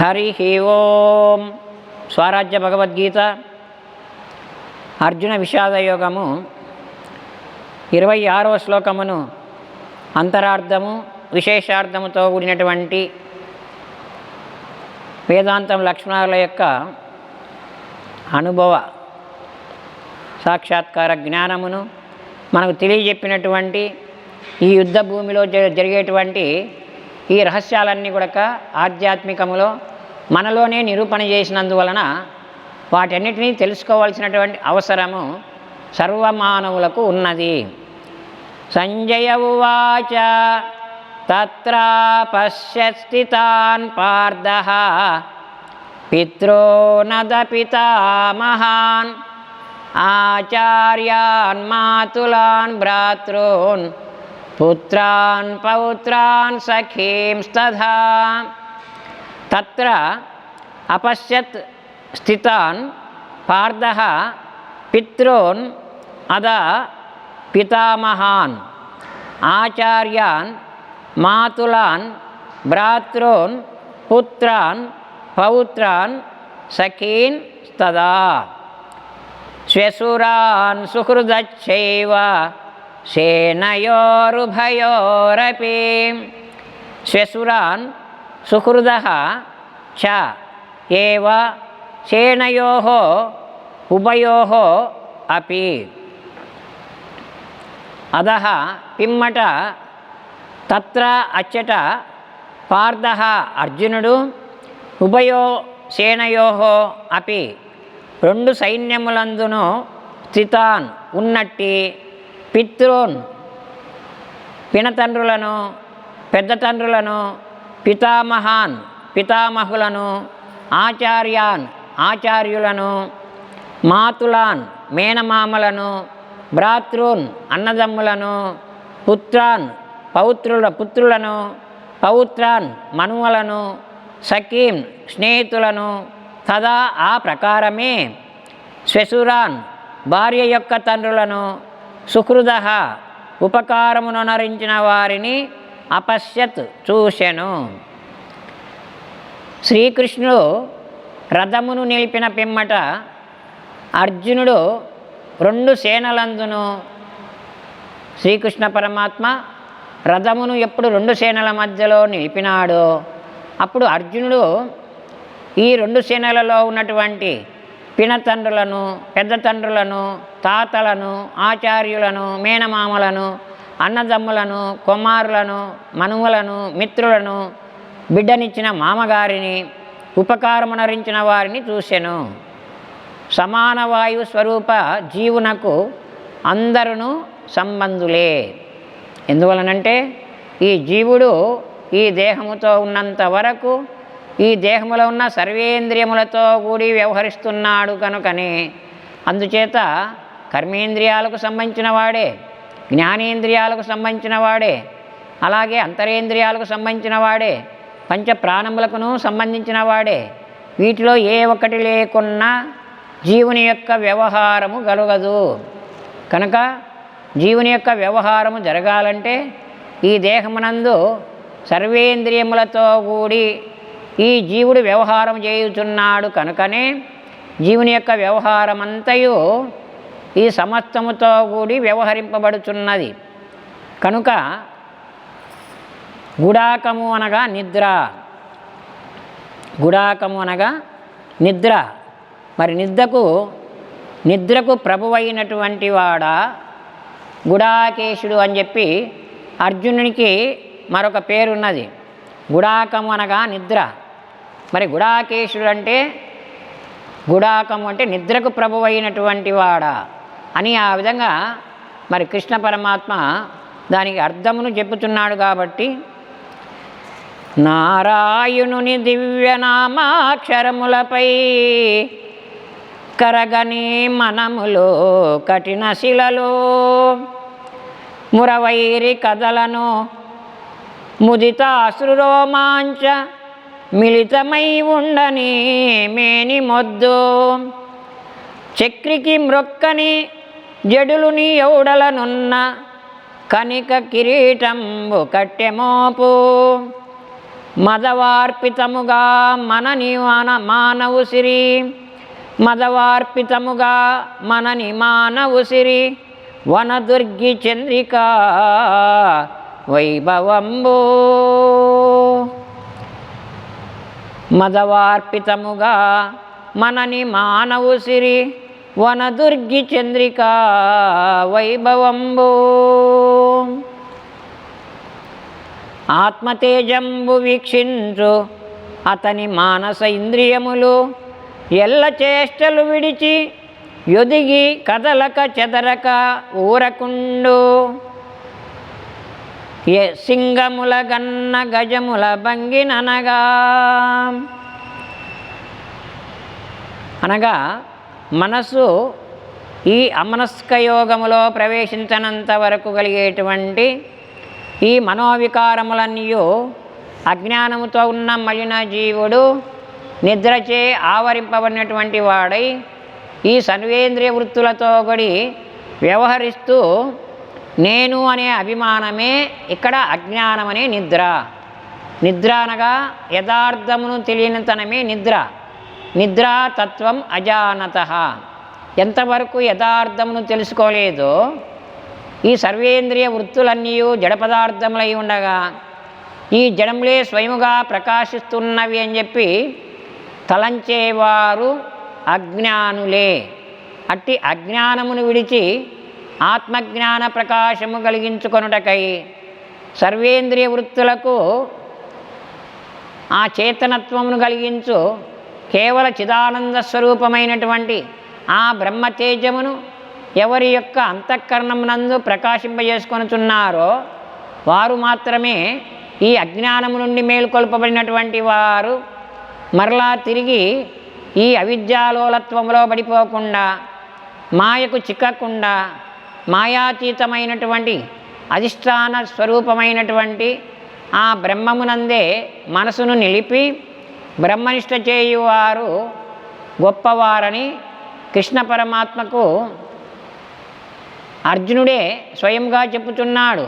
హరి ఓం. స్వరాజ్య భగవద్గీత. అర్జున విషాద యోగము ఇరవై ఆరవ శ్లోకమును అంతరార్థము విశేషార్థముతో కూడినటువంటి వేదాంతం లక్షణాల యొక్క అనుభవ సాక్షాత్కార జ్ఞానమును మనకు తెలియజెప్పినటువంటి ఈ యుద్ధ భూమిలో జ- జరిగేటువంటి ఈ రహస్యాలన్నీ కూడా ఆధ్యాత్మికములో మనలోనే నిరూపణ చేసినందువలన వాటన్నిటినీ తెలుసుకోవాల్సినటువంటి అవసరము సర్వమానవులకు ఉన్నది. సంజయ ఉవాచ తత్ర పశ్యస్థితాన్ పార్థ పితॄనదపితామహాన్ ఆచార్యాన్ మాతులాన్ భ్రాతॄన్ పుత్రాన్ పౌత్రాన్ సఖీంస్తథా తత్ర అపశ్యత్ స్థితాన్ పార్థ పిత్రోన్ అద పితామహాన్ ఆచార్యాన్ మాతులాన్ భ్రాతృన్ పుత్రాన్ పౌత్రాన్ సఖీన్ తదా శ్వశురాన్ సుహృదచ్చైవ సేనయోరుభయోరపి శ్వశురాన్ సుహృద చ ఏవ సేనయో ఉభయో అపి. అధ పిమ్మట తత్ర అచ్చట పార్థ అర్జునుడు ఉభయో సేనయో అపి. రెండు సైన్యములందును స్థితాన్ ఉన్నట్టి పితృన్ పినతండ్రులను పెద్ద తండ్రులను పితామహాన్ పితామహులను ఆచార్యాన్ ఆచార్యులను మాతులాన్ మేనమామలను భ్రాతృన్ అన్నదమ్ములను పుత్రాన్ పౌత్రుల పుత్రులను పౌత్రాన్ మనువలను సఖీం స్నేహితులను తదా ఆ ప్రకారమే. శ్వశురాన్ భార్య యొక్క తండ్రులను సుహృద ఉపకారమునరించిన వారిని అపశ్యత్ చూసెను శ్రీకృష్ణుడు రథమును నిలిపిన పిమ్మట అర్జునుడు రెండు సేనలందును. శ్రీకృష్ణ పరమాత్మ రథమును ఎప్పుడు రెండు సేనల మధ్యలో నిలిపినాడో. అప్పుడు అర్జునుడు ఈ రెండు సేనలలో ఉన్నటువంటి పినతండ్రులను పెద్ద తండ్రులను తాతలను ఆచార్యులను మేనమామలను అన్నదమ్ములను కుమారులను మనువులను మిత్రులను బిడ్డనిచ్చిన మామగారిని ఉపకారమునరించిన వారిని చూసెను. సమాన వాయు స్వరూప జీవునకు అందరును సంబంధులే. ఎందువలనంటే ఈ జీవుడు ఈ దేహముతో ఉన్నంత వరకు ఈ దేహములో ఉన్న సర్వేంద్రియములతో కూడి వ్యవహరిస్తున్నాడు కనుకనే. అందుచేత కర్మేంద్రియాలకు సంబంధించిన వాడే. జ్ఞానేంద్రియాలకు సంబంధించిన వాడే. అలాగే అంతరేంద్రియాలకు సంబంధించిన వాడే. పంచ ప్రాణములకును సంబంధించిన వాడే. వీటిలో ఏ ఒక్కటి లేకున్నా జీవుని యొక్క వ్యవహారము గలగదు. కనుక జీవుని యొక్క వ్యవహారము జరగాలంటే ఈ దేహమునందు సర్వేంద్రియములతో కూడి ఈ జీవుడు వ్యవహారం చేయుచున్నాడు కనుకనే జీవుని యొక్క వ్యవహారమంతయు ఈ సమస్తముతో కూడి వ్యవహరింపబడుచున్నది. కనుక గుడాకము అనగా నిద్ర. గుడాకము అనగా నిద్ర. మరి నిద్రకు నిద్రకు ప్రభువైనటువంటి వాడా? గుడాకేశుడు అని చెప్పి అర్జునునికి మరొక పేరున్నది. గుడాకము అనగా నిద్ర. మరి గుడాకేశుడు అంటే గుడాకము అంటే నిద్రకు ప్రభువైనటువంటి వాడా? అని ఆ విధంగా మరి కృష్ణ పరమాత్మ దానికి అర్థమును చెప్పుతున్నాడు కాబట్టి నారాయణుని దివ్యనామాక్షరములపై కరగని మనములో కఠిన శిలలో మురవైరి కథలను ముదితాశ్రురోమాంచ మిళితమై ఉండని మేని మొద్దు చక్రికి మ్రొక్కని జడులుని ఎవడలనున్న కనిక కిరీటంబు కట్టెమోపు. మదవార్పితముగా మనని మాన మానవుసిరి మదవార్పితముగా మనని మానవుసిరి వనదుర్గి చంద్రిక వైభవంబు. మదవార్పితముగా మనని మానవు సిరి. వనదుర్గి చంద్రికా వైభవంబు. ఆత్మతేజంబు వీక్షించు అతని మానస ఇంద్రియములు. ఎల్ల చేష్టలు విడిచి యొదిగి కదలక చెదరక ఊరకుండు. ఏ సింగముల గన్న గజముల భంగిననగా. అనగా మనస్సు ఈ అమనస్క యోగములో ప్రవేశించనంత వరకు కలిగేటువంటి ఈ మనోవికారములన్నీ అజ్ఞానముతో ఉన్న మలిన జీవుడు నిద్రచే ఆవరింపబడినటువంటి వాడై ఈ సర్వేంద్రియ వృత్తులతో గడి వ్యవహరిస్తూ నేను అనే అభిమానమే ఇక్కడ అజ్ఞానమనే నిద్ర. నిద్ర అనగా యథార్థమును తెలియనితనమే నిద్ర. నిద్రాతత్వం అజానత. ఎంతవరకు యథార్థమును తెలుసుకోలేదో ఈ సర్వేంద్రియ వృత్తులన్నీ జడ పదార్థములై ఉండగా ఈ జడములే స్వయముగా ప్రకాశిస్తున్నవి అని చెప్పి తలంచేవారు అజ్ఞానులే. అట్టి అజ్ఞానమును విడిచి ఆత్మజ్ఞాన ప్రకాశము కలిగించుకొనుటకై సర్వేంద్రియ వృత్తులకు ఆ చేతనత్వమును కలిగించు కేవల చిదానంద స్వరూపమైనటువంటి ఆ బ్రహ్మ తేజమును ఎవరి యొక్క అంతఃకరణమునందు ప్రకాశింపజేసుకొనుచున్నారో వారు మాత్రమే ఈ అజ్ఞానము నుండి మేలుకొల్పబడినటువంటి వారు. మరలా తిరిగి ఈ అవిద్యాలోలత్వంలో పడిపోకుండా మాయకు చిక్కకుండా మాయాతీతమైనటువంటి అధిష్టాన స్వరూపమైనటువంటి ఆ బ్రహ్మమునందే మనసును నిలిపి బ్రహ్మనిష్ట చేయువారు గొప్పవారని కృష్ణ పరమాత్మకు అర్జునుడే స్వయంగా చెప్పుచున్నాడు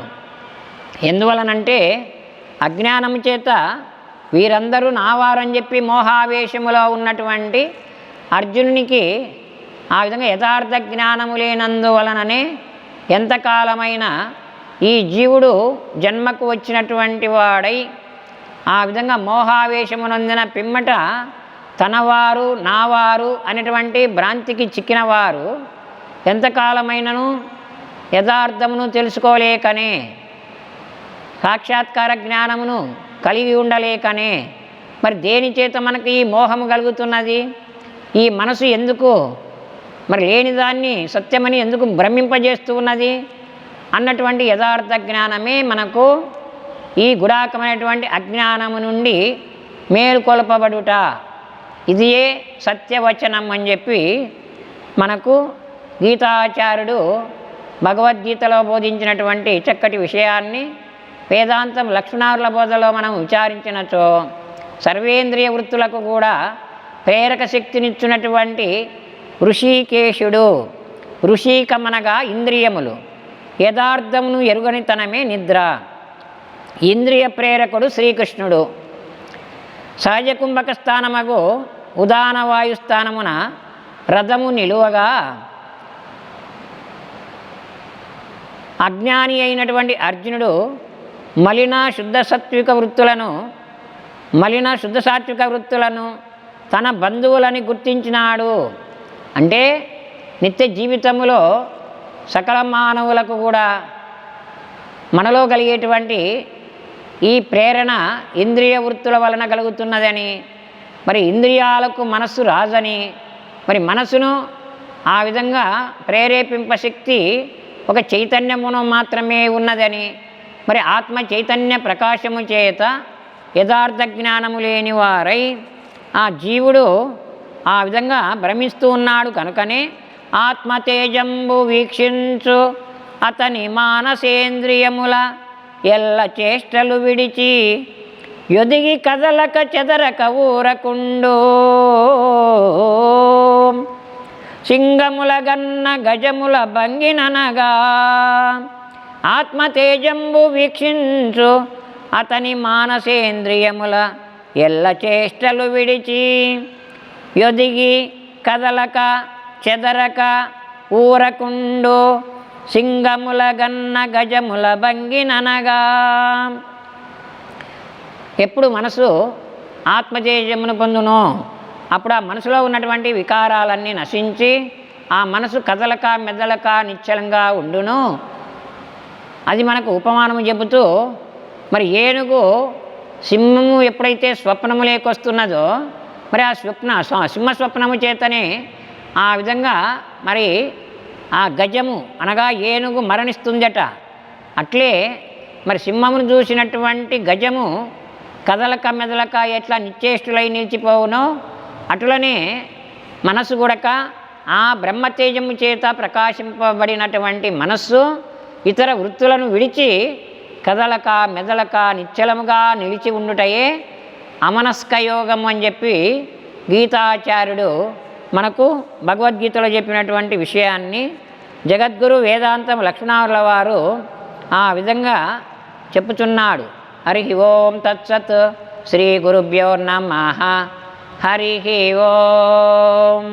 ఎందువలనంటే అజ్ఞానం చేత వీరందరూ నావారని చెప్పి మోహావేశములో ఉన్నటువంటి అర్జునునికి ఆ విధంగా యథార్థ జ్ఞానము లేనందువలననే ఎంతకాలమైన ఈ జీవుడు జన్మకు వచ్చినటువంటి వాడై ఆ విధంగా మోహావేశమునందిన పిమ్మట తనవారు నావారు అనేటువంటి భ్రాంతికి చిక్కినవారు ఎంతకాలమైనను యథార్థమును తెలుసుకోలేకనే సాక్షాత్కార జ్ఞానమును కలిగి ఉండలేకనే. మరి దేని చేత మనకు ఈ మోహము కలుగుతున్నది? ఈ మనసు ఎందుకు? మరి లేని దాన్ని సత్యమని ఎందుకు భ్రమింపజేస్తూ ఉన్నది అన్నటువంటి యథార్థ జ్ఞానమే మనకు ఈ గుడాకమైనటువంటి అజ్ఞానము నుండి మేలుకొల్పబడుట. ఇదియే సత్యవచనం అని చెప్పి మనకు గీతాచార్యుడు భగవద్గీతలో బోధించినటువంటి చక్కటి విషయాన్ని వేదాంతం లక్ష్మణారుల బోధలో మనం విచారించినచో సర్వేంద్రియ వృత్తులకు కూడా ప్రేరక శక్తినిచ్చినటువంటి ఋషికేశుడు ఋషికమనగా ఇంద్రియములు యథార్థమును ఎరుగనితనమే నిద్ర. ఇంద్రియ ప్రేరకుడు శ్రీకృష్ణుడు. సహజ కుంభక స్థానమగు ఉదాన వాయు స్థానమున రథము నిలువగా అజ్ఞాని అయినటువంటి అర్జునుడు మలిన శుద్ధ సాత్విక వృత్తులను మలిన శుద్ధ సాత్విక వృత్తులను తన బంధువులని గుర్తించినాడు. అంటే నిత్య జీవితములో సకల మానవులకు కూడా మనలో కలిగేటువంటి ఈ ప్రేరణ ఇంద్రియ వృత్తుల వలన కలుగుతున్నదని మరి ఇంద్రియాలకు మనస్సు రాజని మరి మనసును ఆ విధంగా ప్రేరేపింప శక్తి ఒక చైతన్యమును మాత్రమే ఉన్నదని మరి ఆత్మ చైతన్య ప్రకాశము చేత యథార్థ జ్ఞానము లేని వారై ఆ జీవుడు ఆ విధంగా భ్రమిస్తూ ఉన్నాడు కనుకనే ఆత్మతేజంబు వీక్షించు అతని మానసేంద్రియముల ఎల్ల చేష్టలు విడిచి యొదిగి కదలక చెదరక ఊరకుండు. సింగముల గన్న గజముల భంగిననగా ఆత్మతేజంబు వీక్షించు అతని మానసేంద్రియముల ఎల్ల చేష్టలు విడిచి యొదిగి కదలక చెదరక ఊరకుండు. సింగముల గన్న గజముల భంగిననగా ఎప్పుడు మనసు ఆత్మతేజమును పొందునో అప్పుడు ఆ మనసులో ఉన్నటువంటి వికారాలన్నీ నశించి ఆ మనసు కదలక మెదలక నిశ్చలంగా ఉండును. అది మనకు ఉపమానము చెబుతూ మరి ఏనుగు సింహము ఎప్పుడైతే స్వప్నము లేకొస్తున్నదో మరి ఆ స్వప్న సింహ స్వప్నము చేతనే ఆ విధంగా మరి ఆ గజము అనగా ఏనుగు మరణిస్తుందట. అట్లే మరి సింహమును చూసినటువంటి గజము కదలక మెదలక ఎట్లా నిశ్చేష్టులై నిలిచిపోవునో అటులనే మనసు కూడక ఆ బ్రహ్మతేజము చేత ప్రకాశింపబడినటువంటి మనస్సు ఇతర వృత్తులను విడిచి కదలక మెదలక నిశ్చలముగా నిలిచి ఉండుటయే అమనస్కయోగం అని చెప్పి గీతాచార్యుడు మనకు భగవద్గీతలో చెప్పినటువంటి విషయాన్ని జగద్గురు వేదాంతం లక్ష్మణారుల వారు ఆ విధంగా చెప్పుచున్నాడు. హరి ఓం తత్సత్ శ్రీ గురుభ్యో నమ. హరి ఓం.